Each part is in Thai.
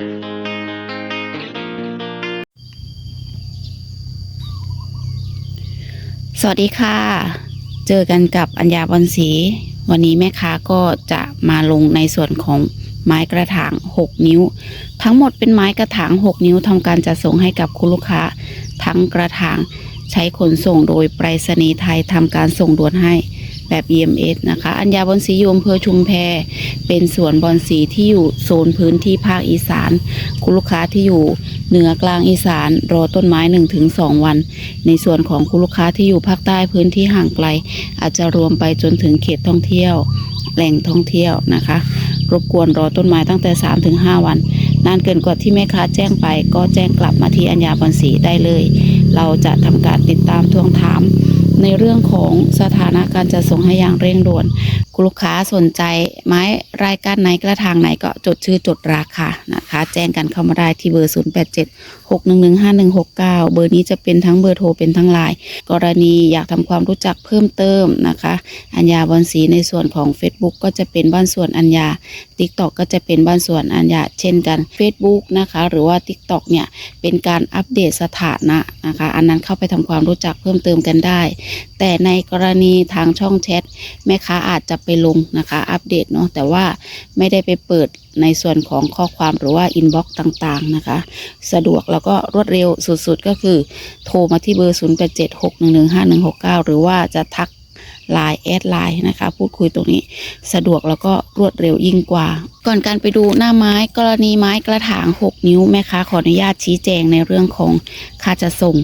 สวัสดีค่ะ เจอกันกับอัญญาบอนสี วันนี้แม่ค้าก็จะมาลงในส่วนของไม้กระถาง 6 นิ้ว ทั้งหมดเป็นไม้กระถาง 6 นิ้วทำการจัดส่งให้กับคุณลูกค้า ทั้งกระถางใช้ขนส่งโดยไปรษณีย์ไทยทำการส่งด่วนให้ แบบ EMS นะคะ อัญญาบอนสีอยู่อำเภอชุมแพ เป็นสวนบอนสีที่อยู่โซนพื้นที่ภาคอีสาน คุณลูกค้าที่อยู่เหนือกลางอีสาน รอต้นไม้ 1-2 วัน ในส่วนของคุณลูกค้าที่อยู่ภาคใต้พื้นที่ห่างไกล อาจจะรวมไปจนถึงเขตท่องเที่ยว แหล่งท่องเที่ยวนะคะ รบกวนรอต้นไม้ตั้งแต่ 3-5 วัน นานเกินกว่าที่แม่ค้าแจ้งไป ก็แจ้งกลับมาที่อัญญาบอนสีได้เลย เราจะทำการติดตามทวงถาม ในเรื่องของสถานะการจะส่งให้อย่างเร่งด่วน คุณลูกค้าสนใจไม้รายการไหนกระถางไหนก็จดชื่อจดราคานะคะ แจ้งกันเข้ามาได้ที่เบอร์ 0 8 7 6 1 1 5 1 6 9 เบอร์นี้จะเป็นทั้งเบอร์โทรเป็นทั้งไลน์กรณีอยากทำความรู้จักเพิ่มเติมนะคะ อัญญาบอนสีในส่วนของ Facebook ก็จะเป็นบ้านส่วนอัญญา TikTok ก็จะเป็นบ้านส่วนอัญญาเช่นกัน Facebook นะคะ หรือว่า TikTok เนี่ยเป็นการอัปเดตสถานะนะคะ อันนั้นเข้าไปทำความรู้จักเพิ่มเติมกันได้ แต่ในกรณีทางช่องแชทแม่ค้าอาจจะไปลงนะคะอัปเดตเนาะแต่ว่าไม่ได้ไปเปิดในส่วนของข้อความหรือว่าอินบ็อกซ์ต่างๆนะคะ สะดวกแล้วก็รวดเร็วสุดๆ ก็คือ โทรมาที่เบอร์ 0 8 7 6 1 1 5 1 6 9 หรือว่าจะทักไลน์แอดไลน์นะคะ พูดคุยตรงนี้สะดวกแล้วก็รวดเร็วยิ่งกว่า ก่อนการไปดูหน้าไม้กรณีไม้กระถาง 6 นิ้วแม่ค้าขออนุญาตชี้แจงในเรื่องของค่าจะส่ง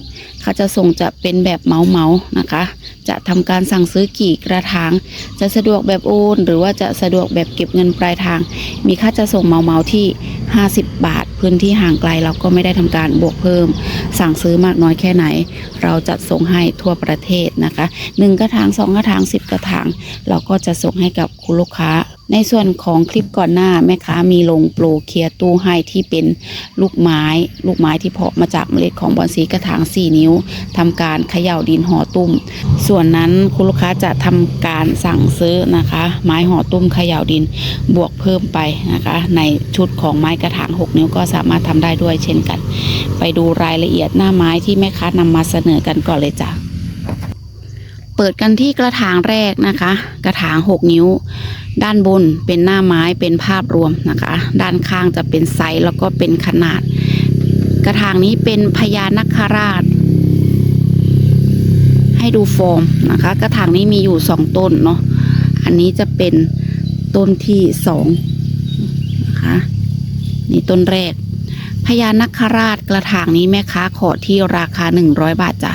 ค่าจะส่งจะเป็นแบบเหมาเมานะคะ จะทำการสั่งซื้อกี่กระถาง จะสะดวกแบบโอนหรือว่าจะสะดวกแบบเก็บเงินปลายทาง มีค่าจะส่งเหมาเมาที่ 50 บาท พื้นที่ห่างไกลเราก็ไม่ได้ทำการบวกเพิ่ม สั่งซื้อมากน้อยแค่ไหน เราจัดส่งให้ทั่วประเทศนะคะหนึ่งกระถางสองกระถางสิบกระถาง เราก็จะส่งให้กับคุณลูกค้าในส่วนของคลิปก่อนหน้าแม่ค้ามีลงโปรเคลียร์ตู้ให้ที่เป็นลูกไม้ ลูกไม้ที่เพาะมาจากเมล็ดของบอนสีกระถาง 4 นิ้วทำการเขย่าดินห่อตุ้ม ส่วนนั้นคุณลูกค้าจะทำการสั่งซื้อนะคะ ไม้ห่อตุ้มเขย่าดินบวกเพิ่มไปนะคะ ในชุดของไม้กระถาง 6 นิ้วก็สามารถทำได้ด้วยเช่นกัน ไปดูรายละเอียดหน้าไม้ที่แม่ค้านำมาเสนอกันก่อนเลยจ้ะเปิดกันที่กระถางแรกนะคะ กระถาง 6 นิ้ว ด้านบนเป็นหน้าไม้เป็นภาพรวมนะคะ ด้านข้างจะเป็นไซส์แล้วก็เป็นขนาด กระถางนี้เป็นพญานาคราช ให้ดูฟอร์มนะคะ กระถางนี้มีอยู่สองต้นเนาะอันนี้จะเป็นต้นที่สองนะคะนี่ต้นแรกพญานาคราชกระถางนี้แม่ค้าขอที่ราคาหนึ่งร้อยบาทจ้ะ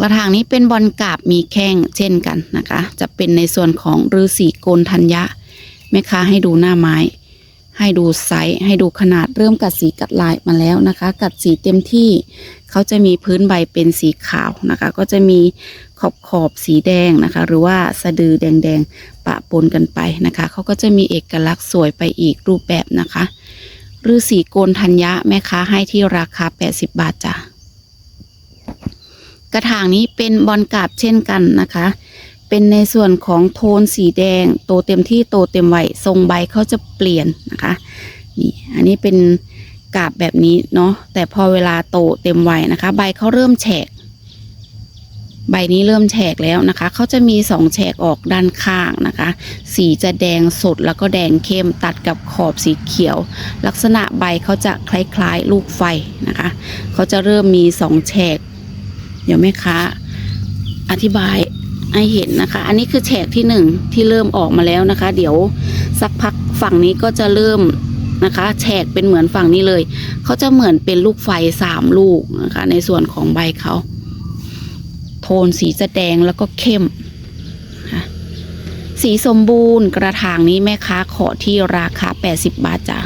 กระถางนี้เป็นบอลกาบมีแข้งเช่นกันนะคะ จะเป็นในส่วนของฤาษีโกนธัญญะแม่ค้าให้ดูหน้าไม้ ให้ดูไซส์ให้ดูขนาดเริ่มกัดสีกัดลายมาแล้วนะคะ กัดสีเต็มที่เขาจะมีพื้นใบเป็นสีขาวนะคะ ก็จะมีขอบขอบสีแดงนะคะ หรือว่าสะดือแดงๆปะปนกันไปนะคะเขาก็จะมีเอกลักษณ์สวยไปอีกรูปแบบนะคะฤาษีโกนธัญญะแม่ค้าให้ที่ราคา 80 บาทจ้ะ กระถางนี้เป็นบอลกาบเช่นกันนะคะ เป็นในส่วนของโทนสีแดง โตเต็มที่โตเต็มวัยทรงใบเขาจะเปลี่ยนนะคะนี่อันนี้เป็นกาบแบบนี้เนาะแต่พอเวลาโตเต็มวัยนะคะ ใบเขาเริ่มแฉก ใบนี้เริ่มแฉกแล้วนะคะเขาจะมีสองแฉกออกด้านข้างนะคะ สีจะแดงสดแล้วก็แดงเข้มตัดกับขอบสีเขียว ลักษณะใบเขาจะคล้ายๆ ลูกไฟนะคะเขาจะเริ่มมีสองแฉก เดี๋ยวแม่ค้าอธิบายให้เห็นนะคะ อันนี้คือแฉกที่หนึ่งที่เริ่มออกมาแล้วนะคะ เดี๋ยวสักพักฝั่งนี้ก็จะเริ่มนะคะแฉกเป็นเหมือนฝั่งนี้เลย เขาจะเหมือนเป็นลูกไฟสามลูกนะคะ ในส่วนของใบเขา โทนสีจะแดงแล้วก็เข้ม สีสมบูรณ์กระถางนี้แม่ค้าขอที่ราคา 80 บาทจ้ะ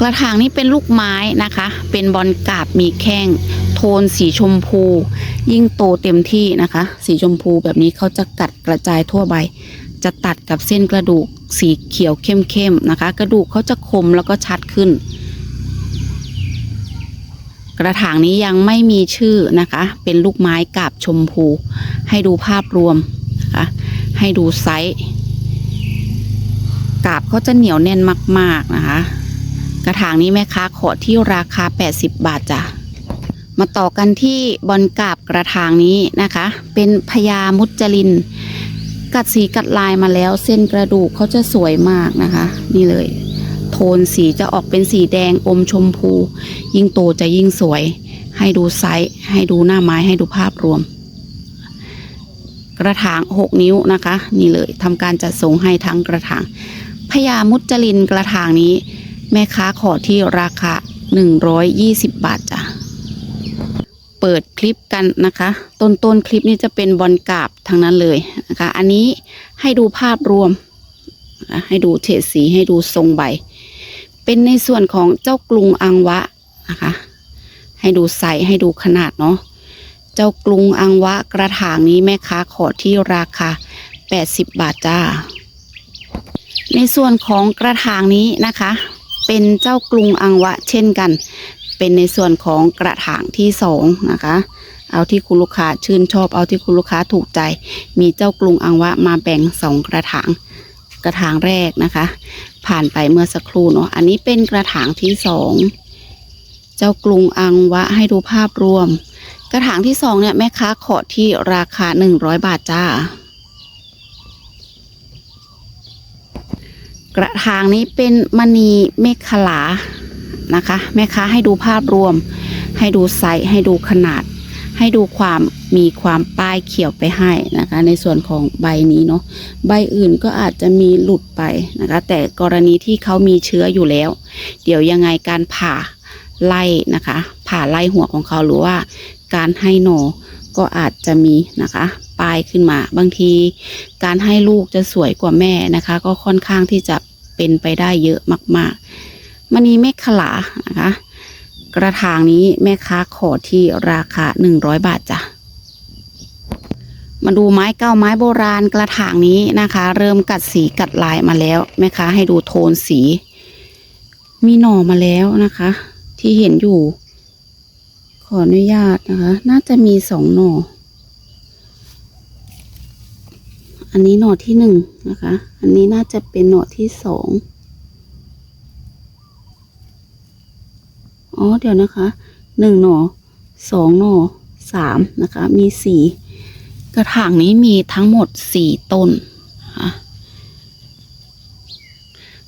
กระถางนี้เป็นลูกไม้นะคะ เป็นบอลกาบมีแข้ง โทนสีชมพู ยิ่งโตเต็มที่นะคะ สีชมพูแบบนี้เขาจะกัดกระจายทั่วใบ จะตัดกับเส้นกระดูกสีเขียวเข้มๆนะคะ กระดูกเขาจะคมแล้วก็ชัดขึ้น กระถางนี้ยังไม่มีชื่อนะคะ เป็นลูกไม้กาบชมพู ให้ดูภาพรวมนะคะให้ดูไซส์กาบเขาจะเหนียวแน่นมาก ๆนะคะ กระถางนี้แม่ค้าขอที่ราคา 80 บาทจ้ะ มาต่อกันที่บอลกาบกระถางนี้นะคะ เป็นพญามุจลิน กัดสีกัดลายมาแล้ว เส้นกระดูกเขาจะสวยมากนะคะ นี่เลย โทนสีจะออกเป็นสีแดงอมชมพู ยิ่งโตจะยิ่งสวย ให้ดูไซส์ให้ดูหน้าไม้ให้ดูภาพรวม กระถาง 6 นิ้วนะคะ นี่เลยทำการจัดส่งให้ทั้งกระถางพญามุจลินกระถางนี้ แม่ค้าขอที่ราคา 120 บาทจ้ะ เปิดคลิปกันนะคะ ต้นต้นคลิปนี้จะเป็นบอลกราบทั้งนั้นเลยนะคะ อันนี้ให้ดูภาพรวม ให้ดูเฉดสีให้ดูทรงใบ เป็นในส่วนของเจ้ากรุงอังวะนะคะ ให้ดูไซส์ให้ดูขนาดเนาะ เจ้ากรุงอังวะกระถางนี้แม่ค้าขอที่ราคา 80 บาทจ้า ในส่วนของกระถางนี้นะคะ เป็นเจ้ากรุงอังวะเช่นกัน เป็นในส่วนของกระถางที่สองนะคะ เอาที่คุณลูกค้าชื่นชอบเอาที่คุณลูกค้าถูกใจ มีเจ้ากรุงอังวะมาแบ่งสองกระถางกระถางแรกนะคะ ผ่านไปเมื่อสักครู่เนาะอันนี้เป็นกระถางที่สองเจ้ากรุงอังวะให้ดูภาพรวม กระถางที่สองเนี่ยแม่ค้าขอที่ราคาหนึ่งร้อยบาทจ้า กระถางนี้เป็นมณีเมฆขลานะคะแม่ค้าให้ดูภาพรวม ให้ดูไซส์ให้ดูขนาด ให้ดูความมีความป้ายเขียวไปให้นะคะ ในส่วนของใบนี้เนาะใบอื่นก็อาจจะมีหลุดไปนะคะ แต่กรณีที่เขามีเชื้ออยู่แล้ว เดี๋ยวยังไงการผ่าไล่นะคะ ผ่าไล่หัวของเขาหรือว่า การให้หนอก็อาจจะมีนะคะปลายขึ้นมา บางที การให้ลูกจะสวยกว่าแม่นะคะ ก็ค่อนข้างที่จะ เป็นไปได้เยอะมากๆมันนีเมฆขลานะคะ กระถางนี้แม่ค้าขอที่ราคาหนึ่งร้อยบาทจ้ะมาดูไม้เก้าไม้โบราณกระถางนี้นะคะ เริ่มกัดสีกัดลายมาแล้วแม่ค้าให้ดูโทนสี มีหน่อมาแล้วนะคะ ที่เห็นอยู่ ขออนุญาตนะคะ น่าจะมีสองหน่อ อันนี้หน่อที่หนึ่งนะคะ อันนี้น่าจะเป็นหน่อที่สองอ๋อเดี๋ยวนะคะหนึ่งหน่อสองหน่อสามนะคะ มีสี่กระถางนี้มีทั้งหมดสี่ต้นนะคะ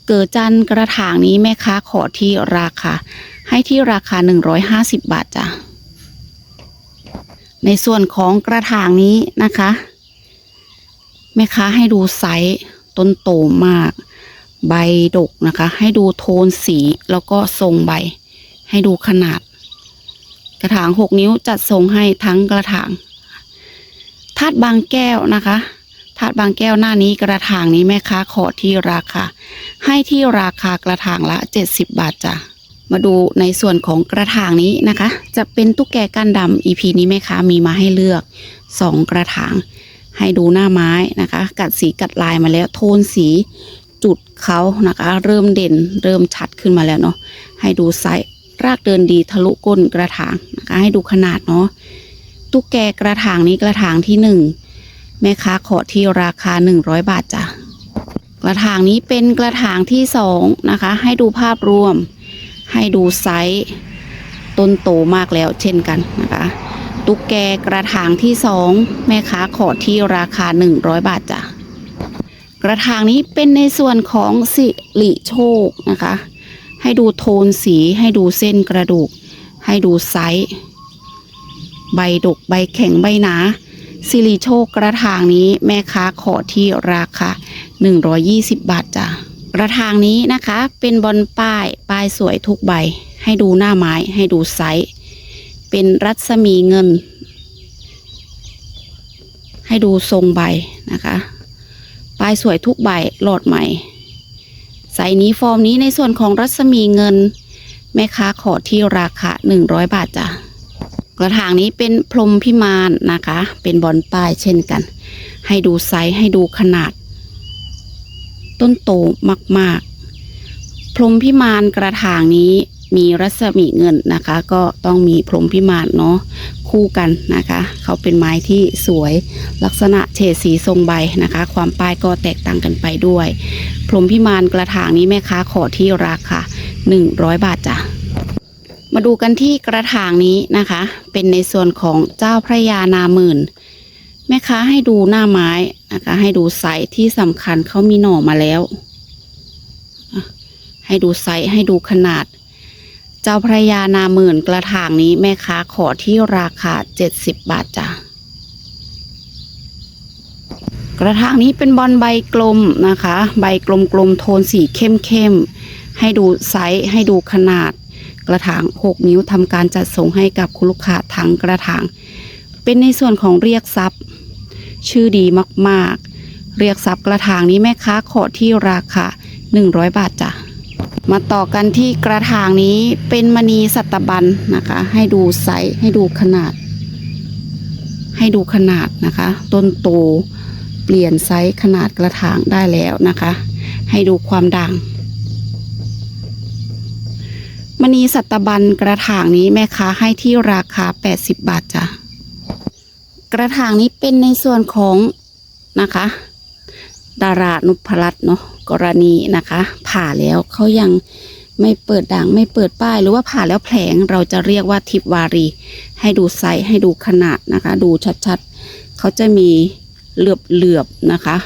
เกิดจันกระถางนี้แม่ค้าขอที่ราคา ให้ที่ราคา 150 บาทจ้ะ ในส่วนของกระถางนี้นะคะ ม่ค้าให้ดูไซส์ต้นโตมาก ใบดกนะคะ ให้ดูโทนสีแล้วก็ทรงใบ ให้ดูขนาด กระถาง6นิ้วจัดทรงให้ทั้งกระถางธาตุบางแก้วนะคะธาตุบางแก้วหน้านี้กระถางนี้แม่ค้าขอที่ราคา ให้ที่ราคากระถางละ 70 บาทจ้ะมาดูในส่วนของกระถางนี้นะคะ จะเป็นตุ๊กแกก้านดำ EP นี้แม่ค้ามีมาให้เลือก 2 กระถาง ให้ดูหน้าไม้นะคะ กัดสีกัดลายมาแล้ว โทนสีจุดเขานะคะ เริ่มเด่นเริ่มชัดขึ้นมาแล้วเนาะให้ดูไซส์รากเดินดีทะลุก้นกระถางนะคะ ให้ดูขนาดเนาะตุ๊กแกกระถางนี้กระถางที่หนึ่งแม่ค้าขอที่ราคา 100 บาทจ้ะกระถางนี้เป็นกระถางที่สองนะคะ ให้ดูภาพรวม ให้ดูไซส์ต้นโตมากแล้วเช่นกันนะคะ ตุ๊กแกกระถางที่สองแม่ค้าขอที่ราคา 100 บาทจ้ะกระถางนี้เป็นในส่วนของสิริโชคนะคะ ให้ดูโทนสีให้ดูเส้นกระดูก ให้ดูไซส์ใบดกใบแข็งใบหนาสิริโชคกระถางนี้แม่ค้าขอที่ราคา 120 บาทจ้ะกระถางนี้นะคะเป็นบอลป้ายป้ายสวยทุกใบ ให้ดูหน้าไม้ให้ดูไซส์ เป็นรัศมีเงิน ให้ดูทรงใบนะคะป้ายสวยทุกใบหลอดใหม่ไซส์นี้ฟอร์มนี้ในส่วนของรัศมีเงิน แม่ค้าขอที่ราคา 100 บาทจ้ะกระถางนี้เป็นพรมพิมานนะคะ เป็นบอลป้ายเช่นกัน ให้ดูไซส์ให้ดูขนาด ต้นโตมาก ๆ พรมพิมานกระถางนี้ มีรัศมีเงินนะคะ ก็ต้องมีพรหมพิมานเนาะคู่กันนะคะ เขาเป็นไม้ที่สวยลักษณะเฉดสีทรงใบนะคะ ความป้ายก็แตกต่างกันไปด้วย พรหมพิมานกระถางนี้แม่ค้าขอที่ราคา100 บาทจ้ะมาดูกันที่กระถางนี้นะคะ เป็นในส่วนของเจ้าพระยานาหมื่น แม่ค้าให้ดูหน้าไม้นะคะ ให้ดูไซส์ที่สำคัญเขามีหน่อมาแล้ว ให้ดูไซส์ให้ดูขนาด เจ้าพระยานาหมื่นกระถางนี้แม่ค้าขอที่ราคา70บบาทจ้ะกระถางนี้เป็นบอลใบกลมนะคะ ใบกลมกลมๆโทนสีเข้มเข้มๆให้ดูไซส์ให้ดูขนาด กระถาง 6 นิ้วทำการจัดส่งให้กับคุณลูกค้าทั้งกระถาง เป็นในส่วนของเรียกทรัพย์ชื่อดีมาก ๆ เรียกทรัพย์กระถางนี้แม่ค้าขอที่ราคา 100 บาทจ้ะ มาต่อกันที่กระถางนี้เป็นมณีสัตบันนะคะ ให้ดูไซส์ให้ดูขนาด ให้ดูขนาดนะคะ ต้นโตเปลี่ยนไซส์ขนาดกระถางได้แล้วนะคะ ให้ดูความด่างมณีสัตบันกระถางนี้แม่ค้าให้ที่ราคา 80 บาทจ้ะกระถางนี้เป็นในส่วนของนะคะ ดารานุพรัตน์เนาะ กรณีนะคะ ผ่าแล้วเขายังไม่เปิดด่างไม่เปิดป้าย หรือว่าผ่าแล้วแผลงเราจะเรียกว่าทิพวารี ให้ดูไซส์ให้ดูขนาดนะคะ ดูชัดๆเขาจะมีเหลือบเหลือบนะคะ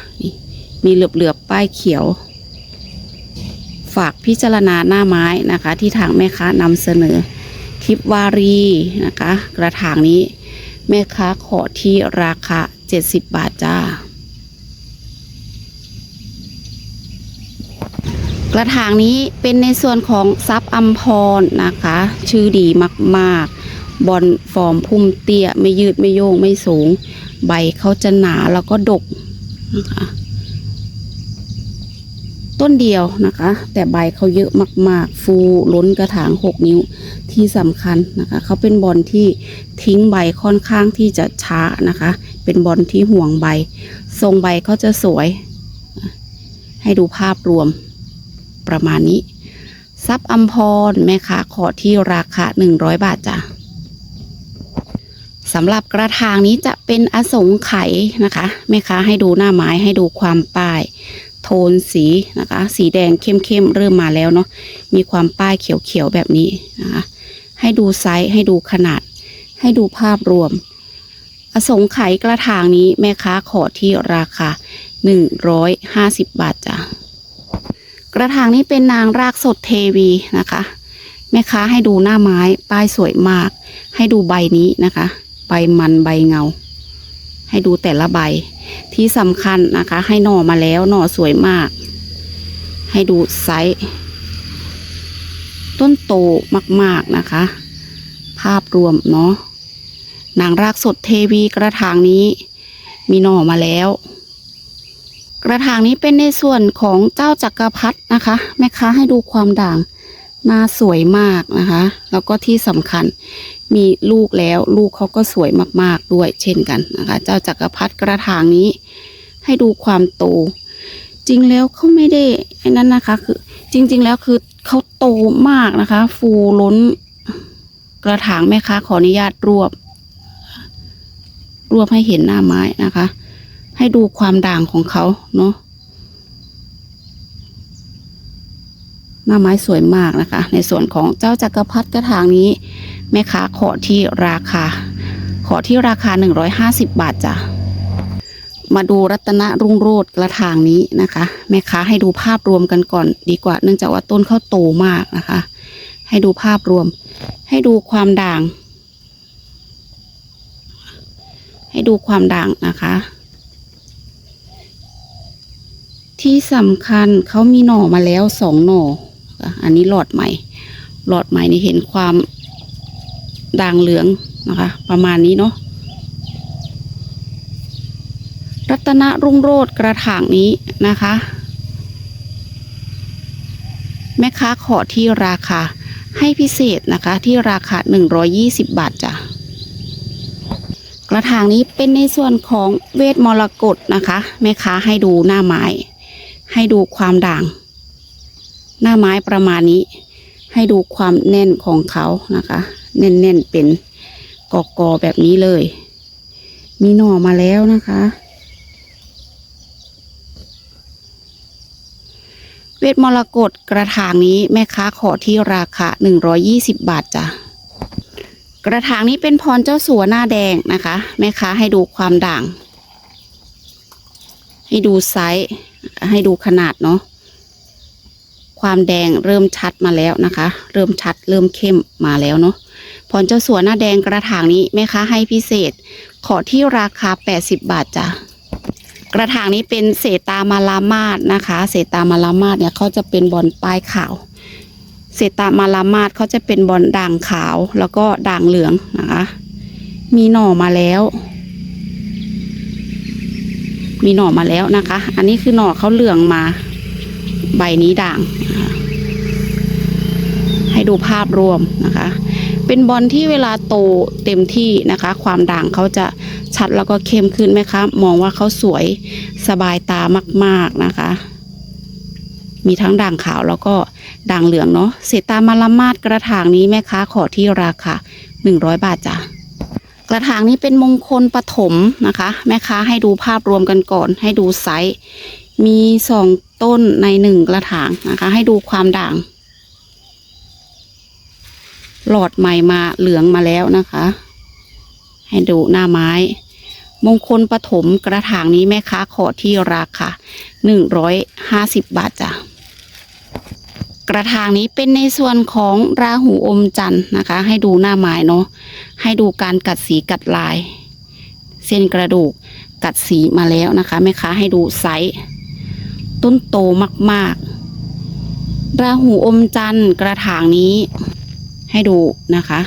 มีเหลือบเหลือบป้ายเขียว ฝากพิจารณาหน้าไม้นะคะ ที่ทางแม่ค้านำเสนอทิพวารีนะคะ กระถางนี้ แม่ค้าขอที่ราคา 70 บาทจ้า กระถางนี้เป็นในส่วนของซับอัมพรนะคะ ชื่อดีมากๆ บอลฟอร์มพุ่มเตี้ย ไม่ยืดไม่โยงไม่สูง ใบเขาจะหนาแล้วก็ดกนะคะต้นเดียวนะคะ แต่ใบเขาเยอะมาก ๆ ฟูล้นกระถาง 6 นิ้วที่สำคัญนะคะเขาเป็นบอลที่ทิ้งใบค่อนข้างที่จะช้านะคะ เป็นบอลที่ห่วงใบ ทรงใบเขาจะสวย ให้ดูภาพรวม ประมาณนี้ ซับอัมพรแม่ค้าขอที่ราคา 100 บาทจ้ะสำหรับกระถางนี้จะเป็นอสงไขยนะคะแม่ค้าให้ดูหน้าไม้ให้ดูความป้าย โทนสีนะคะ สีแดงเข้มๆเริ่มมาแล้วเนาะมีความป้ายเขียวๆแบบนี้นะคะให้ดูไซส์ให้ดูขนาด ให้ดูภาพรวม อสงไขยกระถางนี้แม่ค้าขอที่ราคา 150 บาทจ้ะ กระถางนี้เป็นนางรากสดเทวีนะคะ แม่ค้าให้ดูหน้าไม้ป้ายสวยมาก ให้ดูใบนี้นะคะ ใบมันใบเงา ให้ดูแต่ละใบที่สำคัญนะคะ ให้หน่อมาแล้วหน่อสวยมาก ให้ดูไซส์ต้นโตมากๆนะคะ ภาพรวมเนาะนางรากสดเทวีกระถางนี้ มีหน่อมาแล้ว กระถางนี้เป็นในส่วนของเจ้าจักรพรรดินะคะ แม่ค้าให้ดูความด่างหน้าสวยมากนะคะ แล้วก็ที่สำคัญมีลูกแล้วลูกเขาก็สวยมากๆด้วยเช่นกันนะคะ เจ้าจักรพรรดิกระถางนี้ ให้ดูความโต จริงแล้วเขาไม่ได้ไอ้นั้นนะคะ คือจริง ๆ แล้วคือเขาโตมากนะคะ ฟูล้นกระถางแม่ค้าขออนุญาตรวบ รวบให้เห็นหน้าไม้นะคะ ให้ดูความด่างของเขาเนาะหน้าไม้สวยมากนะคะ ในส่วนของเจ้าจักรพรรดิกระถางนี้ แม่ค้าขอที่ราคา ขอที่ราคา 150 บาทจ้ะมาดูรัตนรุ่งโรจน์กระถางนี้นะคะ แม่ค้าให้ดูภาพรวมกันก่อนดีกว่า เนื่องจากว่าต้นเขาโตมากนะคะ ให้ดูภาพรวม ให้ดูความด่าง ให้ดูความด่างนะคะ ที่สำคัญเขามีหน่อมาแล้วสองหน่อ อันนี้หลอดใหม่ หลอดใหม่นี่เห็นความด่างเหลืองนะคะ ประมาณนี้เนาะรัตนรุ่งโรจน์กระถางนี้นะคะ แม่ค้าขอที่ราคาให้พิเศษนะคะที่ราคา 120 บาทจ้ะกระถางนี้เป็นในส่วนของเวทมรกตนะคะ แม่ค้าให้ดูหน้าไม้ ให้ดูความด่าง หน้าไม้ประมาณนี้ ให้ดูความแน่นของเขานะคะ แน่นๆเป็นกอกอๆแบบนี้เลย มีหน่อมาแล้วนะคะ เวทมรกตกระถางนี้แม่ค้าขอที่ราคา 120 บาทจ้ะกระถางนี้เป็นพรเจ้าสัวหน้าแดงนะคะ แม่ค้าให้ดูความด่าง ให้ดูไซส์ ให้ดูขนาดเนาะความแดงเริ่มชัดมาแล้วนะคะ เริ่มชัดเริ่มเข้มมาแล้วเนาะพรเจ้าสัวหน้าแดงกระถางนี้แม่ค้าให้พิเศษ ขอที่ราคา 80 บาทจ้ะกระถางนี้เป็นเศตามาลามาดนะคะ เศตามาลามาดเนี่ยเขาจะเป็นบอลปลายขาวเศตามาลามาดเขาจะเป็นบอลด่างขาวแล้วก็ด่างเหลืองนะคะ มีหน่อมาแล้ว มีหน่อมาแล้วนะคะ อันนี้คือหน่อเขาเหลืองมา ใบนี้ด่าง ให้ดูภาพรวมนะคะ เป็นบอลที่เวลาโตเต็มที่นะคะ ความด่างเขาจะชัดแล้วก็เข้มขึ้นไหมคะ มองว่าเขาสวยสบายตามาก ๆนะคะ มีทั้งด่างขาวแล้วก็ด่างเหลืองเนาะเศษตามาลามาดกระถางนี้แม่ค้าขอที่ราคา100 บาทจ้ะ ระถางนี้เป็นมงคลปฐมนะคะ แม่ค้าให้ดูภาพรวมกันก่อน ให้ดูไซส์มีสองต้นในหนึ่งกระถางนะคะ ให้ดูความด่าง หลอดใหม่มาเหลืองมาแล้วนะคะ ให้ดูหน้าไม้ มงคลปฐมกระถางนี้แม่ค้าขอที่ราคาหนึ่งร้อยห้าสิบบาทจ้ะ กระถางนี้เป็นในส่วนของราหูอมจันทร์นะคะ ให้ดูหน้าไม้เนาะให้ดูการกัดสีกัดลาย เส้นกระดูกกัดสีมาแล้วนะคะแม่ค้าให้ดูไซส์ต้นโตมากๆ ราหูอมจันทร์กระถางนี้ ให้ดูนะคะ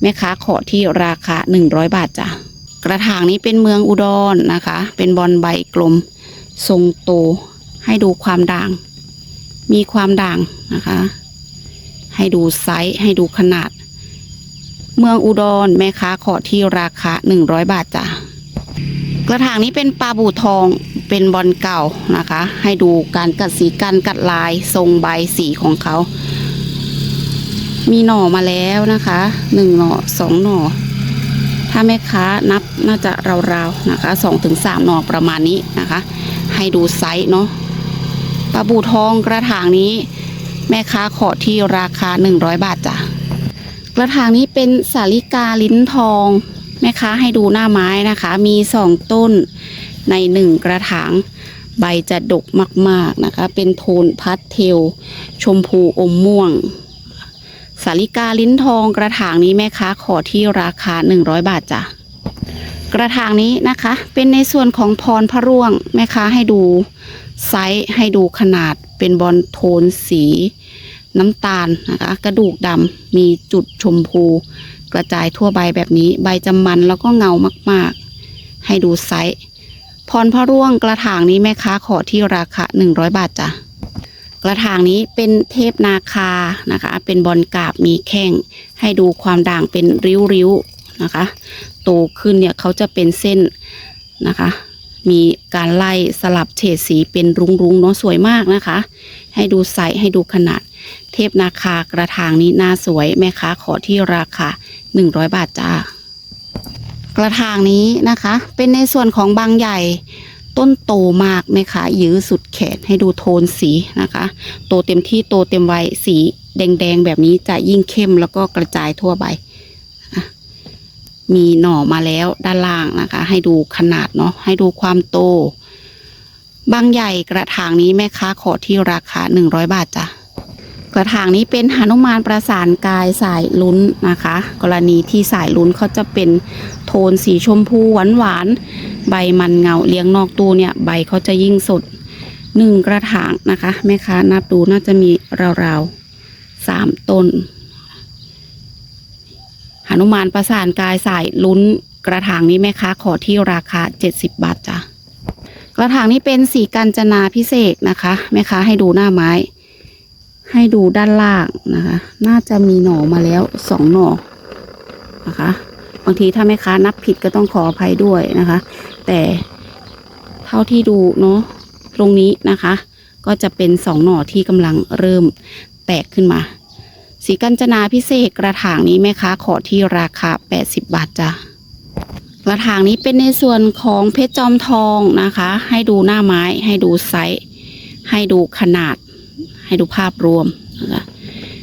แม่ค้าขอที่ราคา100บาทจ้ะกระถางนี้เป็นเมืองอุดรนะคะ เป็นบอลใบกลม ทรงโตให้ดูความด่าง มีความด่างนะคะ ให้ดูไซส์ให้ดูขนาด เมืองอุดรแม่ค้าขอที่ราคา 100 บาทจ้ะกระถางนี้เป็นปลาบูทองเป็นบอลเก่านะคะ ให้ดูการกัดสีกันกัดลายทรงใบสีของเขา มีหน่อมาแล้วนะคะหนึ่งหน่อสองหน่อ ถ้าแม่ค้านับน่าจะราวๆนะคะสองถึงสามหน่อประมาณนี้นะคะ ให้ดูไซส์เนาะาบูทองกระถางนี้ แม่ค้าขอที่ราคาหนึ่งร้อยบาทจ้ะกระถางนี้เป็นสาลิกาลิ้นทอง แม่ค้าให้ดูหน้าไม้นะคะ มีสองต้นในหนึ่งกระถางใบจะดกมาก ๆนะคะ เป็นโทนพัดเทล ชมพูอมม่วง สาลิกาลิ้นทองกระถางนี้แม่ค้าขอที่ราคา 100 บาทจ้ะกระถางนี้นะคะ เป็นในส่วนของพรพระร่วงแม่ค้าให้ดู ไซส์ให้ดูขนาดเป็นบอลโทนสีน้ำตาลนะคะ กระดูกดำมีจุดชมพู กระจายทั่วใบแบบนี้ ใบจะมันแล้วก็เงามากๆ ให้ดูไซส์พรพระร่วงกระถางนี้แม่ค้าขอที่ราคา 100 บาทจ้ะกระถางนี้เป็นเทพนาคานะคะ เป็นบอลกาบมีแข้ง ให้ดูความด่างเป็นริ้วๆนะคะ โตขึ้นเนี่ยเขาจะเป็นเส้นนะคะ มีการไล่สลับเฉดสีเป็นรุ้งๆเนาะสวยมากนะคะ ให้ดูใสให้ดูขนาด เทพนาคากระถางนี้น่าสวยแม่ค้าขอที่ราคา 100 บาทจ้ากระถางนี้นะคะ เป็นในส่วนของบางใหญ่ต้นโตมากไหมคะยื้อสุดแขนให้ดูโทนสีนะคะ โตเต็มที่โตเต็มวัยสีแดงๆ แบบนี้จะยิ่งเข้มแล้วก็กระจายทั่วใบ มีหน่อมาแล้วด้านล่างนะคะ ให้ดูขนาดเนาะให้ดูความโต บางใหญ่กระถางนี้แม่ค้าขอที่ราคา100บาทจ้ะกระถางนี้เป็นหนุมานประสานกายสายลุ้นนะคะ กรณีที่สายลุ้นเขาจะเป็นโทนสีชมพูหวานหวานๆใบมันเงาเลี้ยงนอกตู้เนี่ย ใบเขาจะยิ่งสดหนึ่งกระถางนะคะแม่ค้านับดูน่าจะมีราวๆสามต้น หนุมานประสานกายสายลุ้นกระถางนี้แม่ค้าขอที่ราคาเจ็ดสิบบาทจ้ะกระถางนี้เป็นสีกัญจนาพิเศษนะคะแม่ค้าให้ดูหน้าไม้ ให้ดูด้านล่างนะคะ น่าจะมีหน่อมาแล้วสองหน่อนะคะ บางทีถ้าแม่ค้านับผิดก็ต้องขออภัยด้วยนะคะ แต่เท่าที่ดูเนาะตรงนี้นะคะ ก็จะเป็นสองหน่อที่กำลังเริ่มแตกขึ้นมา สีกัญจนาพิเศษกระถางนี้แม่ค้าขอที่ราคา 80 บาทจ้ะกระถางนี้เป็นในส่วนของเพชรจอมทองนะคะ ให้ดูหน้าไม้ให้ดูไซส์ให้ดูขนาด ให้ดูภาพรวมนะคะ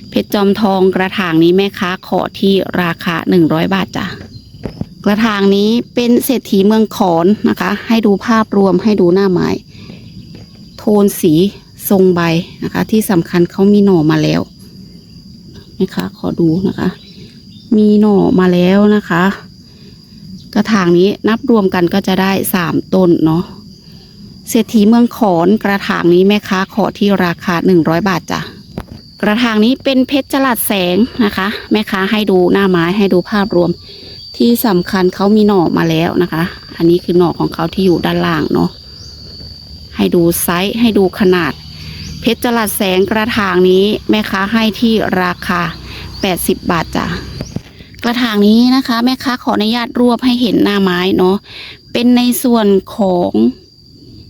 เพชรจอมทองกระถางนี้แม่ค้าขอที่ราคา 100 บาทจ้ะกระถางนี้เป็นเศรษฐีเมืองขอนนะคะ ให้ดูภาพรวมให้ดูหน้าไม้โทนสีทรงใบนะคะ ที่สำคัญเขามีหน่อมาแล้ว นะคะ ขอดูนะคะ มีหน่อมาแล้วนะคะ กระถางนี้นับรวมกันก็จะได้สามต้นเนาะเศรษฐีเมืองขอนกระถางนี้แม่ค้าขอที่ราคาหนึ่งร้อยบาทจ้ะกระถางนี้เป็นเพชรจลัดแสงนะคะ แม่ค้าให้ดูหน้าไม้ให้ดูภาพรวม ที่สำคัญเขามีหน่อมาแล้วนะคะ อันนี้คือหน่อของเขาที่อยู่ด้านล่างเนาะให้ดูไซส์ให้ดูขนาด เพชรจลัดแสงกระถางนี้แม่ค้าให้ที่ราคา 80 บาทจ้ะกระถางนี้นะคะ แม่ค้าขออนุญาตรวบให้เห็นหน้าไม้เนาะเป็นในส่วนของ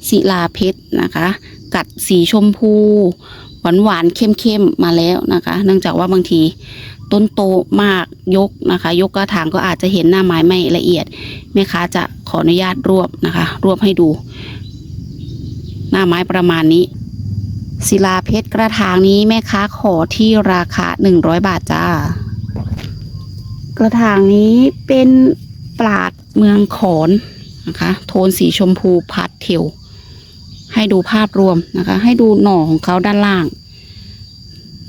ศิลาเพชรนะคะ กัดสีชมพูหวานหวานๆเข้มๆมาแล้วนะคะ เนื่องจากว่าบางทีต้นโตมากยกนะคะ ยกกระถางก็อาจจะเห็นหน้าไม้ไม่ละเอียดแม่ค้าจะขออนุญาตรวบนะคะ รวบให้ดู หน้าไม้ประมาณนี้ ศิลาเพชรกระถางนี้แม่ค้าขอที่ราคาหนึ่งร้อยบาทจ้า กระถางนี้เป็นปราดเมืองขอนนะคะ โทนสีชมพูพัดเทลให้ดูภาพรวมนะคะ ให้ดูหน่อของเขาด้านล่าง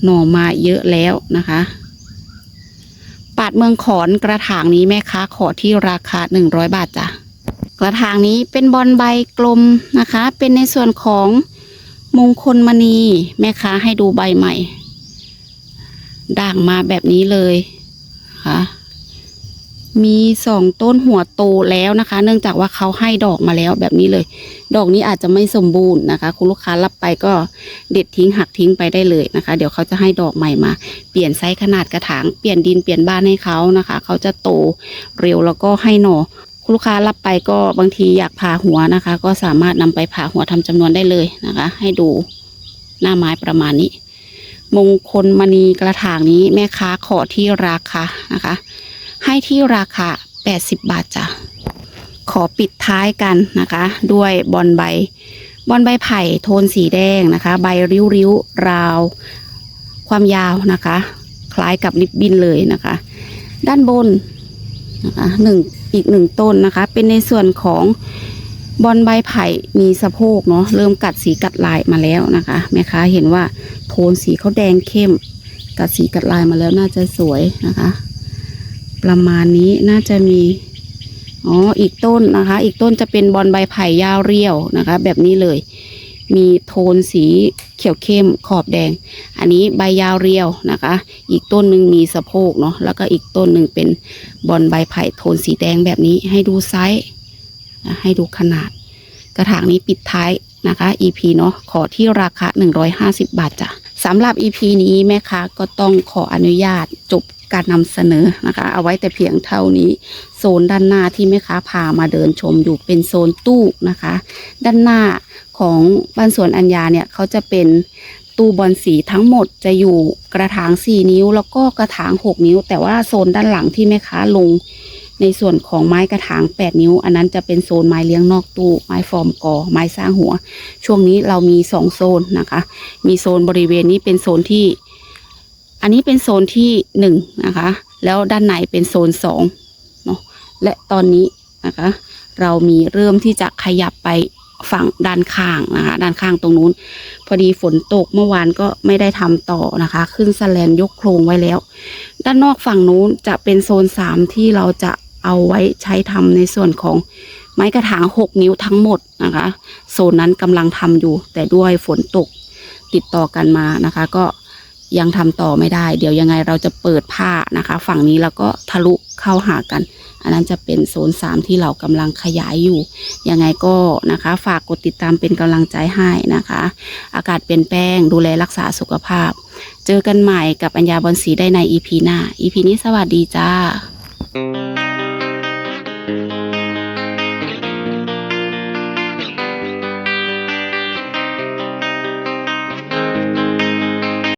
หน่อมาเยอะแล้วนะคะปาดเมืองขอนกระถางนี้แม่ค้าขอที่ราคาหนึ่งร้อยบาทจ้ะกระถางนี้เป็นบอลใบกลมนะคะ เป็นในส่วนของ มงคลมณีแม่ค้าให้ดูใบใหม่ ด่างมาแบบนี้เลยค่ะมีสองต้นหัวโตแล้วนะคะ เนื่องจากว่าเขาให้ดอกมาแล้วแบบนี้เลย ดอกนี้อาจจะไม่สมบูรณ์นะคะ คุณลูกค้ารับไปก็เด็ดทิ้งหักทิ้งไปได้เลยนะคะ เดี๋ยวเขาจะให้ดอกใหม่มา เปลี่ยนไซส์ขนาดกระถาง เปลี่ยนดินเปลี่ยนบ้านให้เขานะคะ เขาจะโตเร็วแล้วก็ให้หน่อ ลูกค้ารับไปก็บางทีอยากผ่าหัวนะคะ ก็สามารถนำไปผ่าหัวทำจำนวนได้เลยนะคะ ให้ดูหน้าไม้ประมาณนี้ มงคลมณีกระถางนี้แม่ค้าขอที่ราคานะคะ ให้ที่ราคา 80 บาทจ้ะขอปิดท้ายกันนะคะ ด้วยบอลใบบอลใบไผ่โทนสีแดงนะคะ ใบริ้วๆราว ความยาวนะคะ คล้ายกับริบบินเลยนะคะ ด้านบน นะคะหนึ่งอีกหนึ่งต้นนะคะ เป็นในส่วนของบอลใบไผ่มีสะโพกเนาะเริ่มกัดสีกัดลายมาแล้วนะคะแม่ค้าเห็นว่าโทนสีเขาแดงเข้ม กัดสีกัดลายมาแล้วน่าจะสวยนะคะ ประมาณนี้น่าจะมีอ๋ออีกต้นนะคะ อีกต้นจะเป็นบอลใบไผ่ยาวเรียวนะคะ แบบนี้เลย มีโทนสีเขียวเข้มขอบแดง อันนี้ใบยาวเรียวนะคะ อีกต้นหนึ่งมีสะโพกเนาะแล้วก็อีกต้นหนึ่งเป็นบอลใบไผ่โทนสีแดงแบบนี้ให้ดูไซส์ให้ดูขนาด กระถางนี้ปิดท้ายนะคะ EP เนาะขอที่ราคา 150 บาทจ้ะสำหรับ EP นี้แม่ค้าก็ต้องขออนุญาตจบการนำเสนอนะคะ เอาไว้แต่เพียงเท่านี้ นด้านหน้าที่แม่ค้าพามาเดินชมอยู่เป็นโซนตู้นะคะ ด้านหน้าของบ้านสวนอัญญาเนี่ยเขาจะเป็นตู้บอลสีทั้งหมดจะอยู่กระถาง 4 นิ้ว แล้วก็กระถาง 6 นิ้ว แต่ว่าโซนด้านหลังที่แม่ค้าลง ในส่วนของไม้กระถาง 8 นิ้ว อันนั้นจะเป็นโซนไม้เลี้ยงนอกตู้ ไม้ฟอร์มกอ ไม้สร้างหัว ช่วงนี้เรามี 2 โซนนะคะ มีโซนบริเวณนี้เป็นโซนที่ อันนี้เป็นโซนที่หนึ่งนะคะ แล้วด้านในเป็นโซนสอง และตอนนี้นะคะ เรามีเริ่มที่จะขยับไปฝั่งด้านข้างนะคะ ด้านข้างตรงนู้น พอดีฝนตกเมื่อวานก็ไม่ได้ทำต่อนะคะ ขึ้นสแลนยกโครงไว้แล้ว ด้านนอกฝั่งนู้นจะเป็นโซนสามที่เราจะเอาไว้ใช้ทำในส่วนของไม้กระถางหกนิ้วทั้งหมดนะคะ โซนนั้นกำลังทำอยู่ แต่ด้วยฝนตกติดต่อกันมานะคะ ก็ยังทำต่อไม่ได้ เดี๋ยวยังไงเราจะเปิดผ้านะคะ ฝั่งนี้แล้วก็ทะลุเข้าหากัน อันนั้นจะเป็นโซนสามที่เรากำลังขยายอยู่ ยังไงก็นะคะ ฝากกดติดตามเป็นกำลังใจให้นะคะ อากาศเปลี่ยนแปลงดูแลรักษาสุขภาพ เจอกันใหม่กับอัญญาบอลสีได้ในอีพีหน้าอีพีนี้สวัสดีจ้า